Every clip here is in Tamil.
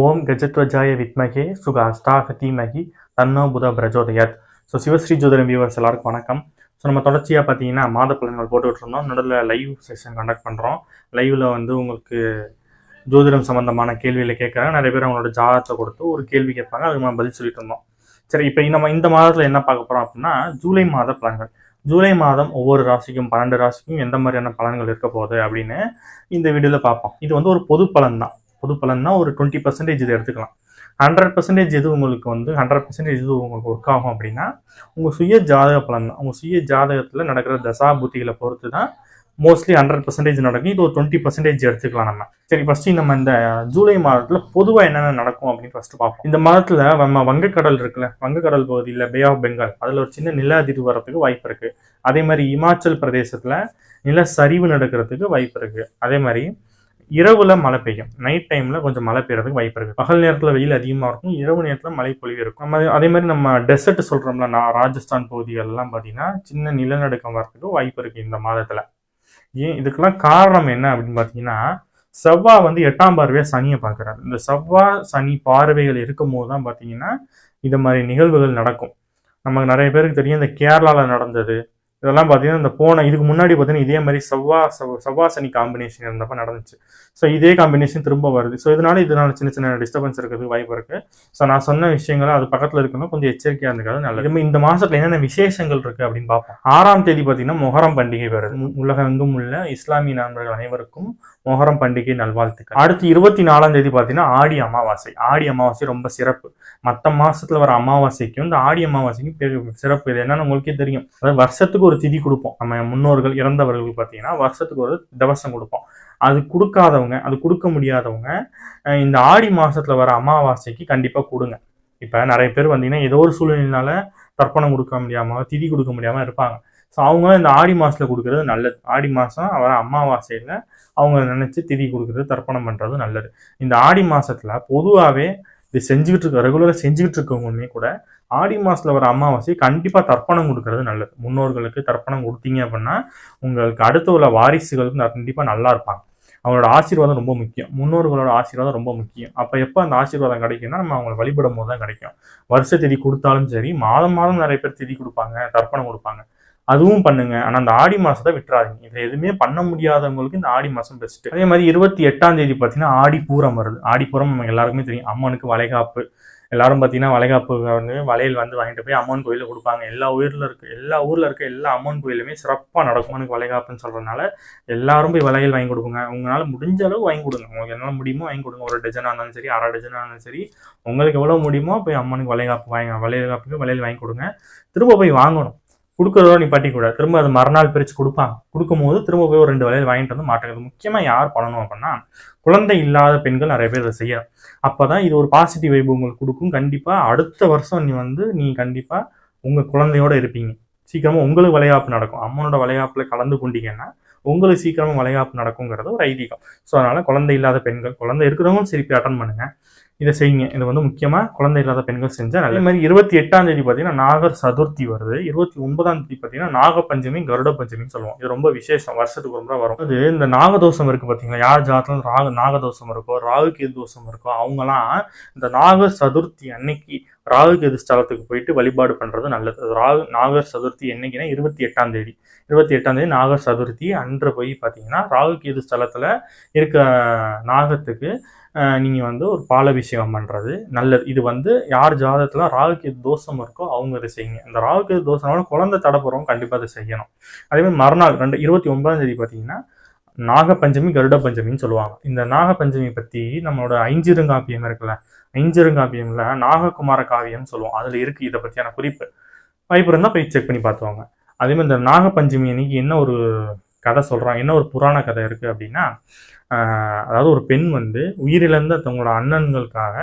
ஓம் கஜத்வஜாய வித்மகே சுகாஸ்தாக தீமகி தன்னோ புத பிரஜோதயத். ஸோ சிவஸ்ரீ ஜோதிடம் வியூவர்ஸ் எல்லாருக்கும் வணக்கம். ஸோ நம்ம தொடர்ச்சியாக பார்த்தீங்கன்னா மாத பலன்கள் போட்டுக்கிட்டு இருந்தோம் நடுவில் லைவ் செஷன் கண்டக்ட் பண்ணுறோம் லைவில் வந்து உங்களுக்கு ஜோதிடம் சம்மந்தமான கேள்வியில் கேட்குறாங்க. நிறைய பேர் அவங்களோட ஜாதகத்தை கொடுத்து ஒரு கேள்வி கேட்பாங்க. அதுக்கு நம்ம பதில் சொல்லிட்டு இருந்தோம். சரி இப்போ நம்ம இந்த மாதத்தில் என்ன பார்க்க போகிறோம் அப்படின்னா ஜூலை மாத பலன்கள். ஜூலை மாதம் ஒவ்வொரு ராசிக்கும் பன்னெண்டு ராசிக்கும் எந்த மாதிரியான பலன்கள் இருக்க போகுது அப்படின்னு இந்த வீடியோவில் பார்ப்போம். இது வந்து ஒரு பொது பலன் தான். பொது பலன்னா ஒரு டுவெண்ட்டி பர்சன்டேஜ் இது எடுத்துக்கலாம். ஹண்ட்ரட் பர்சன்டேஜ் எது உங்களுக்கு வந்து ஹண்ட்ரட் பர்சன்டேஜ் எது உங்களுக்கு ஒர்க் ஆகும் அப்படின்னா உங்கள் சுய ஜாதக பலன் தான். உங்கள் சுய ஜாதகத்தில் நடக்கிற தசா புத்திகளை பொறுத்து தான் மோஸ்ட்லி ஹண்ட்ரட் பர்சன்டேஜ் நடக்கும். இது ஒரு டுவெண்ட்டி பர்சன்டேஜ் எடுத்துக்கலாம் நம்ம. சரி ஃபஸ்ட்டு நம்ம இந்த ஜூலை மாதத்தில் பொதுவாக என்னென்ன நடக்கும் அப்படின்னு ஃபஸ்ட்டு பார்ப்போம். இந்த மாதத்தில் நம்ம வங்கக்கடல் இருக்குல்ல வங்கக்கடல் பகுதியில் பே ஆஃப் பெங்கால் அதில் ஒரு சின்ன நில அதிர்வு வரத்துக்கு வாய்ப்பு இருக்குது அதே மாதிரி இமாச்சல் பிரதேசத்தில் நில சரிவு நடக்கிறதுக்கு வாய்ப்பு இருக்குது அதே மாதிரி இரவுல மழை பெய்யும். நைட் டைம்ல கொஞ்சம் மழை பெய்யறதுக்கு வாய்ப்பு இருக்கு. பகல் நேரத்துல வெயில் அதிகமா இருக்கும். இரவு நேரத்துல மழை பொழிவு இருக்கும். நம்ம அதே மாதிரி நம்ம டெசர்ட் சொல்றோம்ல நான் ராஜஸ்தான் பகுதிகள் எல்லாம் பாத்தீங்கன்னா சின்ன நிலநடுக்கம் வரதுக்கு வாய்ப்பு இருக்கு இந்த மாதத்துல. ஏன்? இதுக்கெல்லாம் காரணம் என்ன அப்படின்னு பாத்தீங்கன்னா செவ்வாய் வந்து எட்டாம் பார்வையா சனியை பார்க்குறாரு இந்த செவ்வாய் சனி பார்வைகள் இருக்கும் போது தான் பார்த்தீங்கன்னா இந்த மாதிரி நிகழ்வுகள் நடக்கும். நமக்கு நிறைய பேருக்கு தெரியும் இந்த கேரளாவில் நடந்தது இதெல்லாம் பார்த்தீங்கன்னா இந்த போன இதுக்கு முன்னாடி பார்த்தீங்கன்னா இதே மாதிரி செவ்வா செவ்வா சனி காம்பினேஷன் இருந்தப்ப நடந்துச்சு. ஸோ இதே காம்பினேஷன் திரும்ப வருது. ஸோ இதனால இதனால சின்ன சின்ன டிஸ்டர்பன்ஸ் இருக்குது வாய்ப்பு இருக்குது ஸோ நான் சொன்ன விஷயங்களை அது பக்கத்தில் இருக்கணும். கொஞ்சம் எச்சரிக்கையாக இருந்துக்காது நல்லது. இந்த மாதத்தில் என்னென்ன விசேஷங்கள் இருக்கு அப்படின்னு பார்ப்போம். ஆறாம் தேதி பார்த்தீங்கன்னா மொஹரம் பண்டிகை வருது. உலகம் உலகெங்கும் உள்ள இஸ்லாமிய நண்பர்கள் அனைவருக்கும் மொஹரம் பண்டிகை நல்வாழ்த்துக்கள். அடுத்து இருபத்தி நாலாம் தேதி பார்த்தீங்கன்னா ஆடி அமாவாசை. ஆடி அமாவாசை ரொம்ப சிறப்பு. மற்ற மாசத்துல வர அமாவாசைக்கும் இந்த ஆடி அமாவாசைக்கும் சிறப்பு இது என்னன்னு உங்களுக்கே தெரியும். அதாவது வருஷத்துக்கு ஒரு திதி கொடுப்போம். நம்ம முன்னோர்கள் இறந்தவர்களுக்கு பார்த்தீங்கன்னா வருஷத்துக்கு ஒரு தவசம் கொடுப்போம். அது கொடுக்காதவங்க அது கொடுக்க முடியாதவங்க இந்த ஆடி மாசத்துல வர அமாவாசைக்கு கண்டிப்பா கொடுங்க. இப்போ நிறைய பேர் வந்தீங்கன்னா ஏதோ ஒரு சூழ்நிலையினால தர்ப்பணம் கொடுக்க முடியாமல் திதி கொடுக்க முடியாமல் இருப்பாங்க. ஸோ அவங்க இந்த ஆடி மாதத்தில் கொடுக்கறது நல்லது. ஆடி மாதம் வர அமாவாசையில் அவங்க நினைச்சு திதி கொடுக்குறது தர்ப்பணம் பண்ணுறது நல்லது. இந்த ஆடி மாசத்துல பொதுவாகவே இது செஞ்சுக்கிட்டு இருக்க ரெகுலராக செஞ்சுக்கிட்டு இருக்கவங்களுமே கூட ஆடி மாசத்துல வர அமாவாசை கண்டிப்பா தர்ப்பணம் கொடுக்கறது நல்லது. முன்னோர்களுக்கு தர்ப்பணம் கொடுத்தீங்க அப்படின்னா உங்களுக்கு அடுத்த உள்ள வாரிசுகளுக்கு கண்டிப்பாக கண்டிப்பா நல்லா இருப்பாங்க. அவங்களோட ஆசீர்வாதம் ரொம்ப முக்கியம். முன்னோர்களோட ஆசீர்வாதம் ரொம்ப முக்கியம். அப்போ எப்போ அந்த ஆசீர்வாதம் கிடைக்கும்னா நம்ம அவங்களை வழிபடும் போது தான் கிடைக்கும். வருஷ தேதி கொடுத்தாலும் சரி மாதம் மாதம் நிறைய பேர் திதி கொடுப்பாங்க தர்ப்பணம் கொடுப்பாங்க. அதுவும் பண்ணுங்க. ஆனா அந்த ஆடி மாசத்தை விட்டுறாதீங்க. இதுல எதுவுமே பண்ண முடியாதவங்களுக்கு இந்த ஆடி மாசம் பெஸ்ட் அதே மாதிரி இருபத்தி எட்டாம் தேதி பாத்தீங்கன்னா ஆடி பூரம் வருது. ஆடி பூரம் நம்ம எல்லாருக்குமே தெரியும். அம்மனுக்கு வளைகாப்பு. எல்லாரும் பார்த்தீங்கன்னா வளைகாப்பு வந்து வளையல் வந்து வாங்கிட்டு போய் அம்மன் கோயிலில் கொடுப்பாங்க. எல்லா ஊரில் இருக்க. எல்லா ஊரில் இருக்க எல்லா அம்மன் கோயிலுமே சிறப்பாக நடக்கும். எனக்கு வளைகாப்புன்னு சொல்கிறதுனால எல்லாரும் போய் வளையல் வாங்கி கொடுங்க. உங்களால் முடிஞ்ச அளவு வாங்கி கொடுங்க. உங்களுக்கு என்னால் முடியுமோ வாங்கி கொடுங்க. ஒரு டஜனாக இருந்தாலும் சரி அரை டஜனாக இருந்தாலும் சரி உங்களுக்கு எவ்வளோ முடியுமோ போய் அம்மனுக்கு வளைகாப்பு வாங்க காப்புக்கு வளையல் வாங்கி கொடுங்க திரும்ப போய் வாங்கணும். கொடுக்குறதோட நீ பட்டி கூட திரும்ப அது மறுநாள் பிரித்து கொடுப்பாங்க. கொடுக்கும்போது திரும்ப போய் ஒரு ரெண்டு வளையல் வாங்கிட்டு வந்து மாட்டேங்குது முக்கியமாக யார் பண்ணணும் அப்படின்னா குழந்தை இல்லாத பெண்கள் நிறைய பேர் இதை செய்யணும் அப்பதான் இது ஒரு பாசிட்டிவ் வைப் உங்களுக்கு கொடுக்கும். கண்டிப்பாக அடுத்த வருஷம் நீ வந்து நீ கண்டிப்பாக உங்கள் குழந்தையோட இருப்பீங்க. சீக்கிரமாக உங்களுக்கு வளைகாப்பு நடக்கும். அம்மனோட வளைகாப்புல கலந்து கொண்டீங்கன்னா உங்களுக்கு சீக்கிரமாக வளைகாப்பு நடக்குங்கிறது ஒரு ஐதீகம். ஸோ அதனால் குழந்தை இல்லாத பெண்கள் குழந்தை இருக்கிறவங்களும் சரி அட்டன் பண்ணுங்கள் இதை செய்யுங்க. இது வந்து முக்கியமாக குழந்தை இல்லாத பெண்கள் செஞ்சால் நல்ல மாதிரி இருபத்தி எட்டாம் தேதி பார்த்தீங்கன்னா நாகர் சதுர்த்தி வருது. இருபத்தி ஒன்பதாம் தேதி பார்த்தீங்கன்னா நாகப்பஞ்சமி கருட பஞ்சமின்னு சொல்லுவோம் இது ரொம்ப விசேஷம். வருஷத்துக்கு ஒரு முறை வரும். அது இந்த நாகதோஷம் இருக்கு பார்த்தீங்களா? யார் ஜாதகம் ராகு நாகதோஷம் இருக்கோ ராகு கேது தோஷம் இருக்கோ அவங்கலாம் இந்த நாகர் சதுர்த்தி அன்னைக்கு ராகு கேது ஸ்தலத்துக்கு போயிட்டு வழிபாடு பண்ணுறது நல்லது. ராகு நாகர் சதுர்த்தி என்னைக்குன்னா இருபத்தி எட்டாம் தேதி. இருபத்தி எட்டாம் தேதி நாகர் சதுர்த்தி அன்று போய் பார்த்தீங்கன்னா ராகு கேது ஸ்தலத்தில் இருக்க நாகத்துக்கு நீங்கள் வந்து ஒரு பாலபிஷேகம் பண்ணுறது நல்லது. இது வந்து யார் ஜாதகத்தில் ராகு தோஷம் இருக்கோ அவங்க அதை செய்யுங்க. இந்த ராகு தோஷம்னால குழந்தை தடப்புறவங்க கண்டிப்பாக அதை செய்யணும். அதேமாதிரி மறுநாள் ரெண்டு இருபத்தி ஒன்பதாம் தேதி பார்த்தீங்கன்னா நாகப்பஞ்சமி கருட பஞ்சமின்னு சொல்லுவாங்க. இந்த நாகப்பஞ்சமி பற்றி நம்மளோட ஐஞ்சிருங்காப்பியம் இருக்குல்ல ஐஞ்சிருங்காப்பியமில் நாககுமார காவியம்னு சொல்லுவோம். அதில் இருக்குது இதை பற்றியான குறிப்பு. வாய்ப்பு இருந்தால் போய் செக் பண்ணி பார்த்துவாங்க அதே மாதிரி இந்த நாகப்பஞ்சமி அன்னைக்கு என்ன ஒரு கதை சொல்கிறாங்க என்ன ஒரு புராண கதை இருக்குது அப்படின்னா அதாவது ஒரு பெண் வந்து உயிரிழந்த தங்களோட அண்ணன்களுக்காக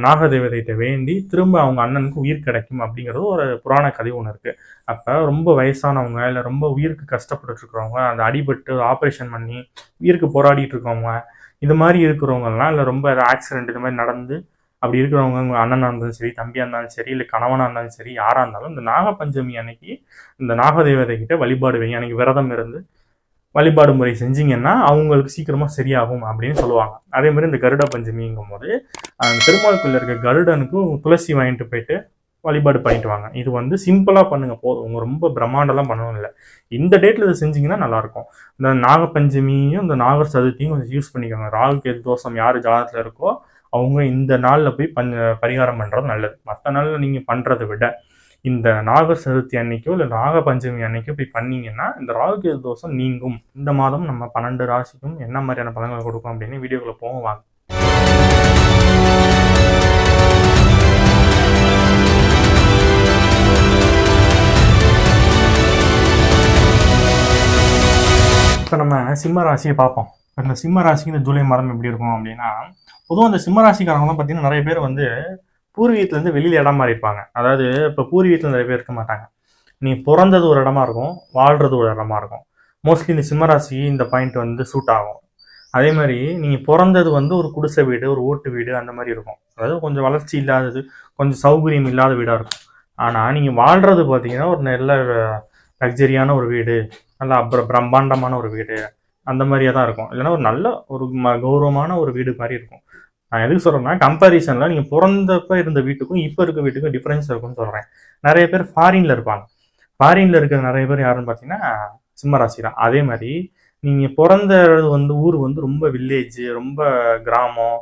நாகதேவதைகிட்ட வேண்டி திரும்ப அவங்க அண்ணனுக்கு உயிர் கிடைக்கும் அப்படிங்கிறது ஒரு புராண கதை ஒன்று இருக்குது அப்போ ரொம்ப வயசானவங்க இல்லை ரொம்ப உயிருக்கு கஷ்டப்பட்டுருக்கிறவங்க அந்த அடிபட்டு ஆப்ரேஷன் பண்ணி உயிருக்கு போராடிட்டு இருக்கவங்க இது மாதிரி இருக்கிறவங்கலாம் இல்லை ரொம்ப ஆக்சிடென்ட் இது மாதிரி நடந்து அப்படி இருக்கிறவங்க உங்க அண்ணனாக இருந்தாலும் சரி தம்பியாக இருந்தாலும் சரி இல்லை கணவனாக இருந்தாலும் சரி யாராக இருந்தாலும் இந்த நாகப்பஞ்சமி அன்னைக்கு இந்த நாகதேவதை கிட்ட வழிபாடு வைங்க. அன்னைக்கு விரதம் இருந்து வழிபாடு முறை செஞ்சீங்கன்னா அவங்களுக்கு சீக்கிரமா சரியாகும் அப்படின்னு சொல்லுவாங்க. அதே மாதிரி இந்த கருட பஞ்சமிங்கும் போது அந்த பெருமாளுக்குள்ள இருக்க கருடனுக்கும் துளசி வாங்கிட்டு போயிட்டு வழிபாடு பண்ணிட்டு வாங்க. இது வந்து சிம்பிளாக பண்ணுங்க போதும். உங்க ரொம்ப பிரம்மாண்டம்லாம் பண்ணணும் இல்லை. இந்த டேட்ல இதை செஞ்சீங்கன்னா நல்லாயிருக்கும். இந்த நாகப்பஞ்சமியும் இந்த நாகர் சதுர்த்தியும் கொஞ்சம் யூஸ் பண்ணிக்கோங்க. ராகு கேது தோஷம் யார் ஜாதகத்துல இருக்கோ அவங்க இந்த நாளில் போய் பஞ்ச பரிகாரம் பண்ணுறது நல்லது. மற்ற நாளில் நீங்கள் பண்ணுறதை விட. இந்த நாகர் சதுர்த்தி அன்னைக்கோ இல்லை நாக பஞ்சமி அன்னைக்கோ போய் பண்ணீங்கன்னா இந்த ராகுகேது தோஷம் நீங்கும். இந்த மாதம் நம்ம பன்னெண்டு ராசிக்கும் என்ன மாதிரியான பலன்களை கொடுக்கும் அப்படின்னு வீடியோக்குள்ள போவோம் வாங்க. இப்போ நம்ம சிம்ம ராசியை பார்ப்போம். இப்போ இந்த சிம்ம ராசிக்கு இந்த ஜூலை மாதம் எப்படி இருக்கும் அப்படின்னா பொதுவாக இந்த சிம்ம ராசிக்காரங்களாம் பார்த்தீங்கன்னா நிறைய பேர் வந்து பூர்வீகத்துலேருந்து வெளியில் இடம் மாறி இருப்பாங்க அதாவது இப்போ பூர்வீகத்தில் நிறைய பேர் இருக்க மாட்டாங்க. நீ பிறந்தது ஒரு இடமா இருக்கும் வாழ்றது ஒரு இடமா இருக்கும். மோஸ்ட்லி இந்த சிம்மராசி இந்த பாயிண்ட் வந்து சூட் ஆகும். அதே மாதிரி நீங்கள் பிறந்தது வந்து ஒரு குடிசை வீடு ஒரு ஓட்டு வீடு அந்த மாதிரி இருக்கும். அதாவது கொஞ்சம் வளர்ச்சி இல்லாதது கொஞ்சம் சௌகரியம் இல்லாத வீடாக இருக்கும். ஆனால் நீங்கள் வாழ்கிறது பார்த்தீங்கன்னா ஒரு நல்ல லக்ஸரியான ஒரு வீடு நல்ல அப்புறம் பிரம்மாண்டமான ஒரு வீடு அந்த மாதிரியே தான் இருக்கும். இல்லைன்னா ஒரு நல்ல ஒரு ம கௌரவமான ஒரு வீடு மாதிரி இருக்கும். நான் எதுக்கு சொல்கிறேன்னா கம்பேரிசனில் நீங்கள் பிறந்தப்ப இருந்த வீட்டுக்கும் இப்போ இருக்க வீட்டுக்கும் டிஃப்ரென்ஸ் இருக்கும்னு சொல்கிறேன் நிறைய பேர் ஃபாரினில் இருப்பாங்க. ஃபாரினில் இருக்கிற நிறைய பேர் யாருன்னு பார்த்தீங்கன்னா சிம்மராசி தான் அதே மாதிரி நீங்கள் பிறந்த வந்து ஊர் வந்து ரொம்ப வில்லேஜ் ரொம்ப கிராமம்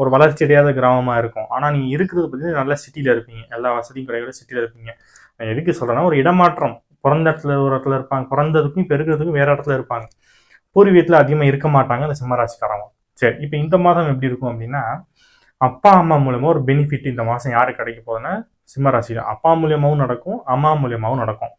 ஒரு வளர்ச்சி அடையாத கிராமமாக இருக்கும். ஆனால் நீங்கள் இருக்கிறது பார்த்தீங்கன்னா நல்ல சிட்டியில் இருப்பீங்க. எல்லா வசதியும் கிடையாது சிட்டியில் இருப்பீங்க. நான் எதுக்கு சொல்கிறேன்னா ஒரு இடமாற்றம். பிறந்த இடத்துல ஒரு இடத்துல இருப்பாங்க. பிறந்ததுக்கும் இப்போ இருக்கிறதுக்கும் வேறு இடத்துல இருப்பாங்க. பூர்வீகத்தில் அதிகமாக இருக்க மாட்டாங்க அந்த சிம்மராசிக்காரவங்க சரி இப்போ இந்த மாதம் எப்படி இருக்கும் அப்படின்னா அப்பா அம்மா மூலயமா ஒரு பெனிஃபிட் இந்த மாதம் யாருக்கு கிடைக்க போகுதுன்னா சிம்மராசியில் அப்பா மூலியமாகவும் நடக்கும் அம்மா மூலியமாகவும் நடக்கும்.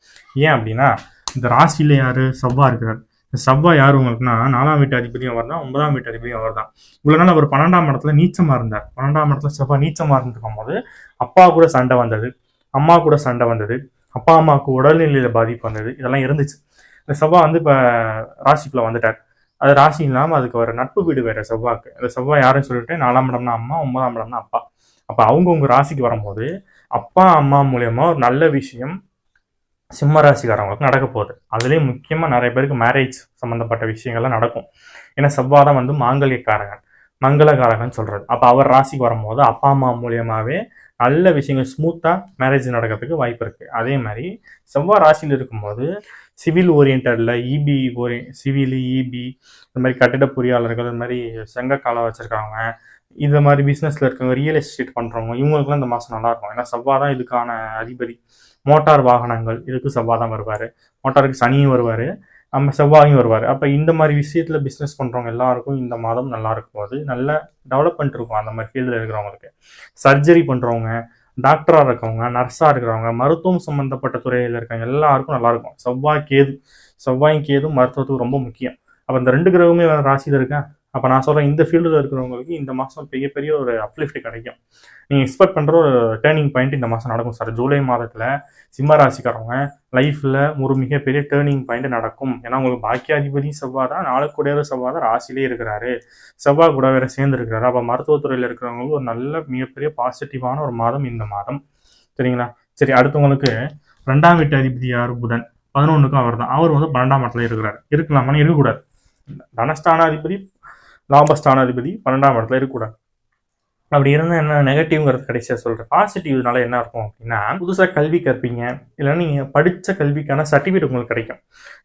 ஏன் அப்படின்னா இந்த ராசியில் யார்? செவ்வா இருக்கிறார். இந்த செவ்வா யார் உங்களுக்குன்னா நாலாம் வீட்டு அதிபதியும் அவர் தான் ஒன்பதாம் வீட்டு அதிபதியும் அவர் தான். இவ்வளோ நாள் அவர் பன்னெண்டாம் இடத்துல நீச்சமாக இருந்தார். பன்னெண்டாம் இடத்துல செவ்வா நீச்சமாக இருந்துருக்கும் போது அப்பா கூட சண்டை வந்தது அம்மா கூட சண்டை வந்தது அப்பா அம்மாவுக்கு உடல்நிலையில் பாதிப்பு வந்தது இதெல்லாம் இருந்துச்சு. இந்த செவ்வா வந்து இப்போ ராசிக்குள்ளே வந்துட்டார். அது ராசி இல்லாமல் அதுக்கு ஒரு நட்பு வீடு வேற செவ்வாக்கு. அந்த செவ்வாய் யாருன்னு சொல்லிட்டு நாலாம் இடம்னா அம்மா ஒன்பதாம் இடம்னா அப்பா. அப்போ அவங்க உங்க ராசிக்கு வரும்போது அப்பா அம்மா மூலியமா ஒரு நல்ல விஷயம் சிம்ம ராசிக்காரவங்களுக்கு நடக்க போகுது. அதுலேயும் முக்கியமாக நிறைய பேருக்கு மேரேஜ் சம்மந்தப்பட்ட விஷயங்கள்லாம் நடக்கும். ஏன்னா செவ்வாய் தான் வந்து மாங்கல்யக்காரகன் மங்களகாரகன் சொல்கிறது அப்போ அவர் ராசிக்கு வரும்போது அப்பா அம்மா மூலியமாகவே நல்ல விஷயங்கள் ஸ்மூத்தாக மேரேஜ் நடக்கிறதுக்கு வாய்ப்பு இருக்குது அதே மாதிரி செவ்வாய் ராசியில் இருக்கும்போது சிவில் ஓரியன்டில் இபி ஓரிய சிவில் இபி இந்த மாதிரி கட்டிட பொறியாளர்கள் இந்த மாதிரி செங்க காலம் வச்சுருக்காங்க இந்த மாதிரி பிஸ்னஸில் இருக்கவங்க ரியல் எஸ்டேட் பண்ணுறவங்க இவங்களுக்குலாம் இந்த மாதம் நல்லாயிருக்கும் ஏன்னா செவ்வாய் தான் இதுக்கான அதிபதி. மோட்டார் வாகனங்கள் இதுக்கு செவ்வாய் தான் வருவார். மோட்டாருக்கு சனியும் வருவார். நம்ம செவ்வாயும் வருவார். அப்போ இந்த மாதிரி விஷயத்தில் பிஸ்னஸ் பண்ணுறவங்க எல்லாருக்கும் இந்த மாதம் நல்லா இருக்கும். அது நல்ல டெவலப்மெண்ட் இருக்கும் அந்த மாதிரி ஃபீல்டில் இருக்கிறவங்களுக்கு. சர்ஜரி பண்ணுறவங்க டாக்டராக இருக்கவங்க நர்ஸாக இருக்கிறவங்க மருத்துவம் சம்மந்தப்பட்ட துறையில் இருக்கவங்க எல்லாருக்கும் நல்லா இருக்கும் செவ்வாய் கேது செவ்வாயும் கேதும் மருத்துவத்துக்கு ரொம்ப முக்கியம். அப்போ இந்த ரெண்டு கிரகமே ராசியில் இருக்கேன் அப்போ நான் சொல்கிறேன் இந்த ஃபீல்டில் இருக்கிறவங்களுக்கு இந்த மாதம் பெரிய பெரிய ஒரு அப்லிஃப்ட் கிடைக்கும். நீங்கள் எக்ஸ்பெக்ட் பண்ணுற ஒரு டேர்னிங் பாயிண்ட் இந்த மாதம் நடக்கும் சார் ஜூலை மாதத்தில் சிம்ம ராசிக்காரவங்க லைஃப்பில் ஒரு மிகப்பெரிய டேர்னிங் பாயிண்ட் நடக்கும். ஏன்னா உங்களுக்கு பாக்கியாதிபதியும் செவ்வாய் தான் நாளுக்குடையாத செவ்வாய் தான் ராசிலே இருக்கிறாரு. செவ்வாய் கூட வேற சேர்ந்து இருக்கிறாரு அப்போ மருத்துவத்துறையில் இருக்கிறவங்களுக்கு ஒரு நல்ல மிகப்பெரிய பாசிட்டிவான ஒரு மாதம் இந்த மாதம். சரிங்களா? சரி அடுத்தவங்களுக்கு ரெண்டாம் வீட்டு அதிபதி யார் புதன். பதினொன்றுக்கும் அவர் தான் அவர் வந்து பன்னெண்டாம் இடத்துல இருக்கிறார். இருக்கலாமான்னு இருக்கக்கூடாது. தனஸ்தானாதிபதி லாபஸ்தானாதிபதி பன்னெண்டாம் இடத்துல இருக்கக்கூடாது. அப்படி இருந்தால் என்ன நெகட்டிவ்ங்கிறது கடைசியாக சொல்கிறேன் பாசிட்டிவ்னால என்ன இருக்கும் அப்படின்னா புதுசாக கல்வி கற்பீங்க. இல்லைன்னா நீங்கள் படித்த கல்விக்கான சர்டிஃபிகேட் உங்களுக்கு கிடைக்கும்.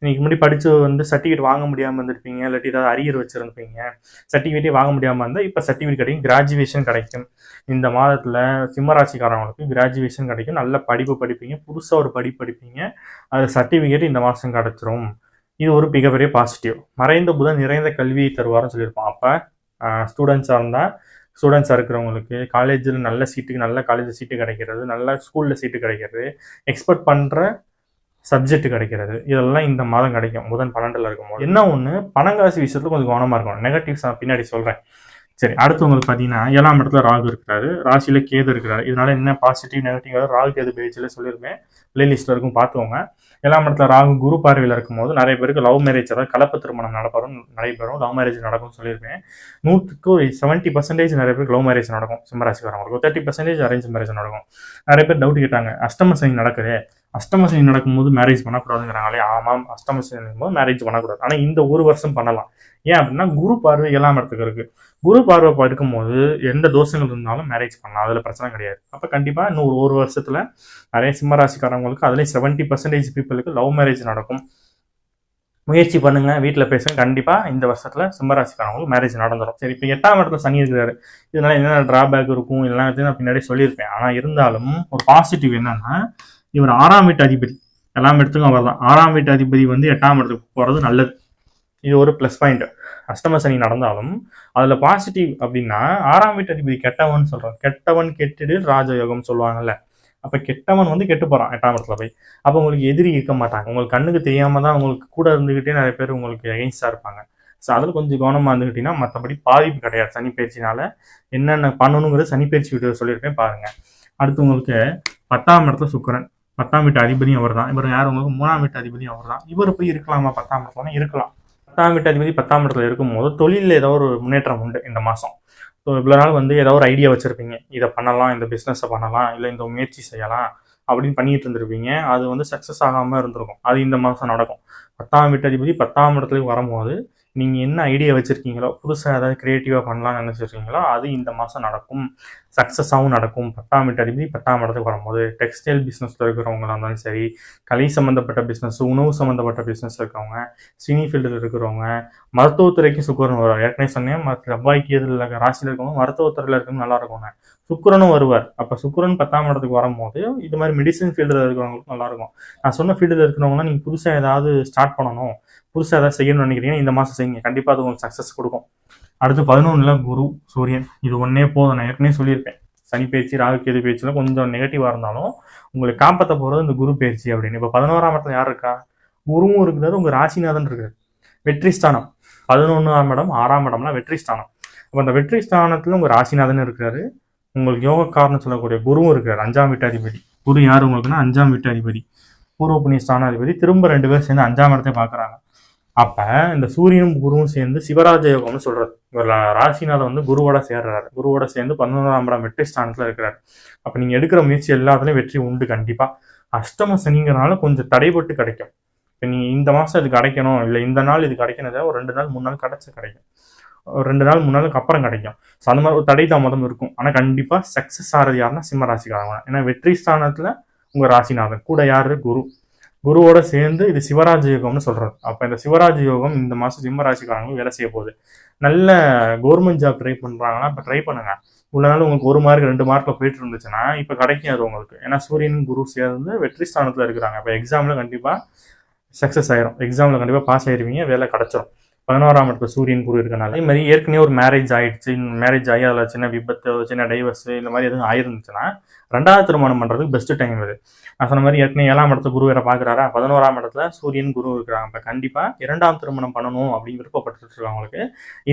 நீங்கள் முன்னாடி படித்து வந்து சர்டிஃபிகேட் வாங்க முடியாமல் இருந்திருப்பீங்க. இல்லாட்டி ஏதாவது அரியர் வச்சுருந்துப்பீங்க சர்டிஃபிகேட்டே வாங்க முடியாமல் இருந்தால் இப்போ சர்டிஃபிகேட் கிடைக்கும் கிராஜுவேஷன் கிடைக்கும். இந்த மாதத்தில் சிம்மராசிக்காரவங்களுக்கு கிராஜுவேஷன் கிடைக்கும். நல்ல படிப்பு படிப்பீங்க. புதுசாக ஒரு படிப்பு படிப்பீங்க. அது சர்டிஃபிகேட் இந்த மாதம் கிடச்சிரும். இது ஒரு மிகப்பெரிய பாசிட்டிவ் மறைந்த புதன் நிறைந்த கல்வியை தருவார்னு சொல்லியிருப்போம் அப்போ ஸ்டூடெண்ட்ஸாக இருந்தால் ஸ்டூடெண்ட்ஸாக இருக்கிறவங்களுக்கு காலேஜில் நல்ல சீட்டுக்கு நல்ல காலேஜில் சீட்டு கிடைக்கிறது நல்ல ஸ்கூலில் சீட்டு கிடைக்கிறது எக்ஸ்பெக்ட் பண்ணுற சப்ஜெக்ட் கிடைக்கிறது. இதெல்லாம் இந்த மாதம் கிடைக்கும். புதன் பன்னெண்டில் இருக்கும்போது. என்ன ஒன்று பணங்காசி விஷயத்தில் கொஞ்சம் கவனமாக இருக்கும் நெகட்டிவ்ஸ் நான் பின்னாடி சொல்கிறேன் சரி அடுத்து உங்களுக்கு பார்த்தீங்கன்னா ஏழாம் இடத்துல ராகு இருக்கிறாரு. ராசியில் கேது இருக்கிறாரு. இதனால என்ன பாசிட்டிவ் நெகட்டிவ் ராகு கேது பேஜில் சொல்லியிருப்பேன் பிளேலிஸ்ட்டில் இருக்கும் பார்த்துக்கோங்க ஏழாம் இடத்துல ராகு குரு பார்வையில் இருக்கும்போது நிறைய பேருக்கு லவ் மேரேஜ் அதாவது கலப்பு திருமணம் நடப்பரும் நடைபெறும். லவ் மேரேஜ் நடக்கும்னு சொல்லியிருப்பேன் நூற்றுக்கு ஒரு செவன்ட்டி பர்சன்டேஜ் நிறைய பேருக்கு லவ் மேரேஜ் நடக்கும். சிம்மராசிக்காரங்களுக்கு தேர்ட்டி பர்சன்டேஜ் அரேஞ்ச் மேரேஜ் நடக்கும். நிறைய பேர் டவுட் கேட்டாங்க. அஷ்டம சனி நடக்குது. அஷ்டமசனி நடக்கும்போது மேரேஜ் பண்ணக்கூடாதுங்கிறாங்களே ஆமாம் அஷ்டமசனி போது நடக்கும்போது மேரேஜ் பண்ணக்கூடாது. ஆனால் இந்த ஒரு வருஷம் பண்ணலாம். ஏன் அப்படின்னா குரு பார்வை எல்லாம் இடத்துக்கு இருக்கு. குரு பார்வை படுக்கும்போது எந்த தோஷங்கள் இருந்தாலும் மேரேஜ் பண்ணலாம். அதில் பிரச்சனை கிடையாது. அப்போ கண்டிப்பாக இன்னும் ஒரு ஒரு வருஷத்தில் நிறைய சிம்மராசிக்காரவங்களுக்கு அதுலேயும் செவன்ட்டி பர்சன்டேஜ் பீப்புளுக்கு லவ் மேரேஜ் நடக்கும். முயற்சி பண்ணுங்க வீட்டில் பேசுங்க. கண்டிப்பாக இந்த வருஷத்தில் சிம்மராசிக்காரவங்களுக்கு மேரேஜ் நடந்துடும் சரி இப்போ எட்டாம் இடத்துல சனி இருக்கிறாரு. இதனால என்னென்ன டிராபேக் இருக்கும்? எல்லாத்தையும் நான் பின்னாடி சொல்லியிருப்பேன். ஆனால் இருந்தாலும் ஒரு பாசிட்டிவ் என்னன்னா இவர் ஆறாம் வீட்டு அதிபதி. எல்லாம் இடத்துக்கும் அவர் தான் ஆறாம் வீட்டு அதிபதி வந்து எட்டாம் இடத்துக்கு போகிறது நல்லது. இது ஒரு ப்ளஸ் பாயிண்ட் அஷ்டம சனி நடந்தாலும் அதில் பாசிட்டிவ் அப்படின்னா ஆறாம் வீட்டு அதிபதி கெட்டவன் சொல்கிறோம் கெட்டவன் கெட்டுடு ராஜயோகம் சொல்லுவாங்கல்ல. அப்போ கெட்டவன் வந்து கெட்டு போகிறான் எட்டாம் இடத்துல போய். அப்போ உங்களுக்கு எதிரி இருக்க மாட்டாங்க. உங்களுக்கு கண்ணுக்கு தெரியாமல் தான் உங்களுக்கு கூட இருந்துக்கிட்டே நிறைய பேர் உங்களுக்கு எகெயின்ஸ்டாக இருப்பாங்க. ஸோ அதில் கொஞ்சம் கவனமாக இருந்துக்கிட்டிங்கன்னா மற்றபடி பாதிப்பு கிடையாது. சனிப்பயிற்சினால் என்னென்ன பண்ணணுங்கிறது சனிப்பயிற்சி வீடியோ சொல்லியிருப்பேன். பாருங்க. அடுத்து உங்களுக்கு பத்தாம் இடத்துல சுக்கிரன். பத்தாம் வீட்டு அதிபதியும் அவர் தான் இவர் யார் உங்களுக்கு? மூணாம் வீட்டு அதிபதியும் அவர் தான் இவர் போய் இருக்கலாமா? பத்தாம் இடத்துல இருக்கலாம். பத்தாம் வீட்டு அதிபதி பத்தாம் இடத்துல இருக்கும்போது தொழிலில் ஏதோ ஒரு முன்னேற்றம் உண்டு இந்த மாதம் ஸோ இவ்வளோ நாள் வந்து ஏதோ ஒரு ஐடியா வச்சுருப்பீங்க. இதை பண்ணலாம் இந்த பிஸ்னஸை பண்ணலாம் இல்லை இந்த முயற்சி செய்யலாம் அப்படின்னு பண்ணிட்டு இருந்திருப்பீங்க. அது வந்து சக்ஸஸ் ஆகாமல் இருந்திருக்கும். அது இந்த மாதம் நடக்கும். பத்தாம் வீட்டு அதிபதி பத்தாம் இடத்துலையும் வரும்போது நீங்கள் என்ன ஐடியா வச்சுருக்கீங்களோ புதுசாக ஏதாவது க்ரியேட்டிவாக பண்ணலாம்னு நினச்சிருக்கீங்களோ அது இந்த மாதம் நடக்கும். சக்ஸஸாகவும் நடக்கும். பத்தாம் வீட்டு அதிபதி பத்தாம் இடத்துக்கு வரும்போது டெக்ஸ்டைல் பிஸ்னஸில் இருக்கிறவங்களா இருந்தாலும் சரி கலை சம்மந்தப்பட்ட பிஸ்னஸ் உணவு சம்மந்தப்பட்ட பிஸ்னஸ் இருக்கிறவங்க சினி ஃபீல்டில் இருக்கிறவங்க மருத்துவத்துறைக்கு சுக்கரன் வருவார். ஏற்கனவே சொன்னேன் செவ்வாய்க்கு செவ்வாய்க்கு எதிரில் ராசியில் இருக்கவங்க மருத்துவத்துறையில் இருக்கவங்க நல்லா இருக்குங்க சுக்கிரனும் வருவார். அப்போ சுக்கரன் பத்தாம் இடத்துக்கு வரும்போது இது மாதிரி மெடிசன் ஃபீல்டில் இருக்கிறவங்களுக்கும் நல்லா இருக்கும். நான் சொன்ன ஃபீல்டில் இருக்கிறவங்களாம் நீங்கள் புதுசாக ஏதாவது ஸ்டார்ட் பண்ணணும். புதுசாக ஏதாவது செய்யணும்னு நினைக்கிறீங்கன்னா இந்த மாதம் செய்யுங்க. கண்டிப்பாக அது உங்களுக்கு சக்ஸஸ் கொடுக்கும். அடுத்து பதினொன்றில் குரு சூரியன். இது ஒன்றே போதும். நான் ஏற்கனவே சொல்லியிருப்பேன். சனி பயிற்சி ராகு கேது பயிற்சியில் கொஞ்சம் நெகட்டிவாக இருந்தாலும் உங்களுக்கு காப்பாற்ற போகிறது இந்த குரு பயிற்சி அப்படின்னு. இப்போ பதினோராம் இடத்துல யார் இருக்கா? குருவும் இருக்கிறாரு உங்கள் ராசிநாதன் இருக்காரு வெற்றி ஸ்தானம். பதினொன்றாம் இடம் ஆறாம் இடம்லாம் வெற்றி ஸ்தானம். அப்போ அந்த வெற்றி ஸ்தானத்தில் உங்கள் ராசிநாதன் இருக்கிறாரு. உங்களுக்கு யோகக்காரன்னு சொல்லக்கூடிய குருவும் இருக்கிறார். அஞ்சாம் வீட்டு அதிபதி. குரு யார் உங்களுக்குன்னா? அஞ்சாம் வீட்டு அதிபதி. பூர்வ புண்ணிய ஸ்தானாதிபதி. திரும்ப ரெண்டு பேரும் சேர்ந்து அஞ்சாம் இடத்தை பார்க்குறாங்க. அப்ப இந்த சூரியனும் குருவும் சேர்ந்து சிவராஜ யோகம்னு சொல்றது. இவர் ராசிநாதன் வந்து குருவோட சேர்றாரு. குருவோட சேர்ந்து பதினொன்றாம் இடம் வெற்றி ஸ்தானத்துல இருக்கிறாரு. அப்ப நீங்க எடுக்கிற முயற்சி எல்லாத்துலயும் வெற்றி உண்டு கண்டிப்பா. அஷ்டம சனிங்கிறனால கொஞ்சம் தடைபட்டு கிடைக்கும். இப்போ நீ இந்த மாசம் இது கிடைக்கணும் இல்லை இந்த நாள் இது கிடைக்கணும் ஒரு ரெண்டு நாள் மூணு நாள் கிடைச்ச கிடைக்கும். ஒரு ரெண்டு நாள் மூணு நாளுக்கு அப்புறம் கிடைக்கும். ஸோ அந்த மாதிரி ஒரு தடை தாமதம் இருக்கும். ஆனால் கண்டிப்பாக சக்ஸஸ் ஆகிறது யாருன்னா சிம்ம ராசிக்காரங்க ஏன்னா வெற்றி ஸ்தானத்தில் உங்கள் ராசிநாதன். கூட யாரு? குரு. குருவோட சேர்ந்து இது சிவராஜ யோகம்னு சொல்றாரு. அப்போ இந்த சிவராஜ யோகம் இந்த மாதம் சிம்ம ராசிக்காரங்களுக்கு வேலை செய்ய போகுது. நல்ல கவர்மெண்ட் ஜாப் ட்ரை பண்ணுறாங்கன்னா இப்போ ட்ரை பண்ணுங்க. இவ்வளோ நாள் உங்களுக்கு ஒரு மார்க் ரெண்டு மார்க்கில் போயிட்டு இருந்துச்சுன்னா இப்போ கிடைக்கும் அது உங்களுக்கு. ஏன்னா சூரியன் குரு சேர்ந்து வெற்றி ஸ்தானத்தில் இருக்கிறாங்க. இப்போ எக்ஸாமில் கண்டிப்பாக சக்ஸஸ் ஆயிரும். எக்ஸாமில் கண்டிப்பாக பாஸ் ஆயிருவீங்க வேலை கிடச்சிரும். பதினோராம் இடத்துல சூரியன் குரு இருக்கனால. அதே மாதிரி ஏற்கனவே ஒரு மேரேஜ் ஆயிடுச்சு. மேரேஜ் ஆகி அதில் சின்ன விபத்து சின்ன டைவர்ஸ் இந்த மாதிரி எதுவும் ஆயிருந்துச்சுன்னா ரெண்டாவது திருமணம் பண்ணுறதுக்கு பெஸ்ட் டைம் இது. நான் சொன்ன மாதிரி ஏற்கனவே ஏழாம் இடத்துல குரு வேற பார்க்குறாரா பதினோராம் இடத்துல சூரியன் குரு இருக்கிறாங்க. இப்போ கண்டிப்பாக இரண்டாம் திருமணம் பண்ணணும் அப்படின்னு விருப்பப்பட்டு இருக்கவங்களுக்கு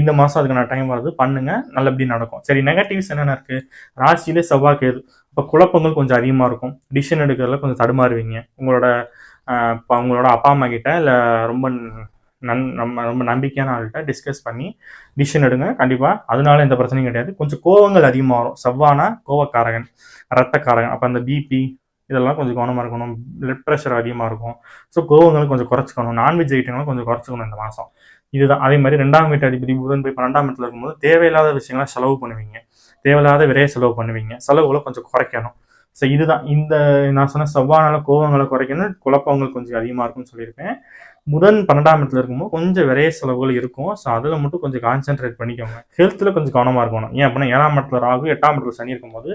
இந்த மாதம் அதுக்கான டைம் வருது. பண்ணுங்க. நல்லபடி நடக்கும். சரி நெகட்டிவ்ஸ் என்னென்ன இருக்குது ராசியிலே செவ்வாய் கேது. இப்போ குழப்பங்கள் கொஞ்சம் அதிகமாக இருக்கும். டிசிஷன் எடுக்கிறதுல கொஞ்சம் தடுமாறுவீங்க. உங்களோட இப்போ உங்களோட அப்பா அம்மா கிட்ட இல்லை ரொம்ப நன் நம்ம ரொம்ப நம்பிக்கையான ஆள்கிட்ட டிஸ்கஸ் பண்ணி டிசிஷன் எடுங்க. கண்டிப்பாக அதனால எந்த பிரச்சனையும் கிடையாது. கொஞ்சம் கோவங்கள் அதிகமாக வரும். செவ்வானா கோவக்காரகன் ரத்தக்காரகன் அப்போ அந்த பிபி இதெல்லாம் கொஞ்சம் கவனமாக இருக்கணும். பிளட் ப்ரெஷர் அதிகமாக இருக்கும். ஸோ கோவங்களை கொஞ்சம் குறைச்சிக்கணும். நான்வெஜ் ஐட்டங்களும் கொஞ்சம் குறைச்சிக்கணும் இந்த மாதம் இதுதான். அதே மாதிரி ரெண்டாம் வீட்டு அதிபதி புதன் போய் பன்னெண்டாம் வீட்டில் இருக்கும்போது தேவையில்லாத விஷயங்களை செலவு பண்ணுவீங்க. தேவையில்லாத விரைய செலவு பண்ணுவீங்க. செலவுகளை கொஞ்சம் குறைக்கணும். ஸோ இதுதான். இந்த நான் சொன்ன செவ்வானால கோவங்களை குறைக்கணும். குழப்பங்கள் கொஞ்சம் அதிகமாக இருக்கும்னு சொல்லியிருப்பேன் புதன் பன்னெண்டாம் இடத்துல இருக்கும்போது கொஞ்சம் விரைய செலவுகள் இருக்கும். ஸோ அதில் மட்டும் கொஞ்சம் கான்சென்ட்ரேட் பண்ணிக்கோங்க. ஹெல்த்தில் கொஞ்சம் கவனமாக இருக்கணும். ஏன் அப்படின்னா ஏழாம் இடத்துல ராகு எட்டாம் இடத்துல சனி இருக்கும்போது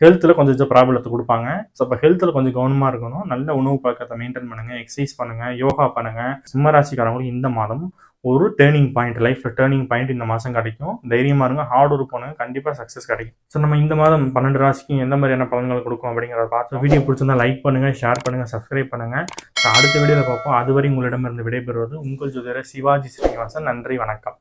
ஹெல்த்தில் கொஞ்சம் கொஞ்சம் ப்ராப்ளத்தை கொடுப்பாங்க. ஸோ அப்போ ஹெல்த்தில் கொஞ்சம் கவனமாக இருக்கணும். நல்ல உணவு பழக்கத்தை மெயின்டைன் பண்ணுங்கள் எக்ஸசைஸ் பண்ணுங்கள் யோகா பண்ணுங்கள் சிம்மராசிக்காரங்களுக்கு இந்த மாதம் ஒரு டேர்னிங் பாயிண்ட் லைஃப்ல டேர்னிங் பாயிண்ட் இந்த மாதம் கிடைக்கும். தைரியமா இருங்க ஹார்ட் ஒர்க் பண்ணுங்க கண்டிப்பாக சக்ஸஸ் கிடைக்கும். ஸோ நம்ம இந்த மாதம் பன்னெண்டு ராசிக்கு எந்த மாதிரியான பலன்கள் கொடுக்கும் அப்படிங்கிறத பார்த்து வீடியோ பிடிச்சிருந்தா லைக் பண்ணுங்க ஷேர் பண்ணுங்க சப்ஸ்கிரைப் பண்ணுங்க. ஸோ அடுத்த வீடியோவில் பார்ப்போம். அதுவரை உங்களிடமிருந்து விடைபெறுவது உங்கள் ஜோதிடர் சிவாஜி ஸ்ரீனிவாசன். நன்றி வணக்கம்.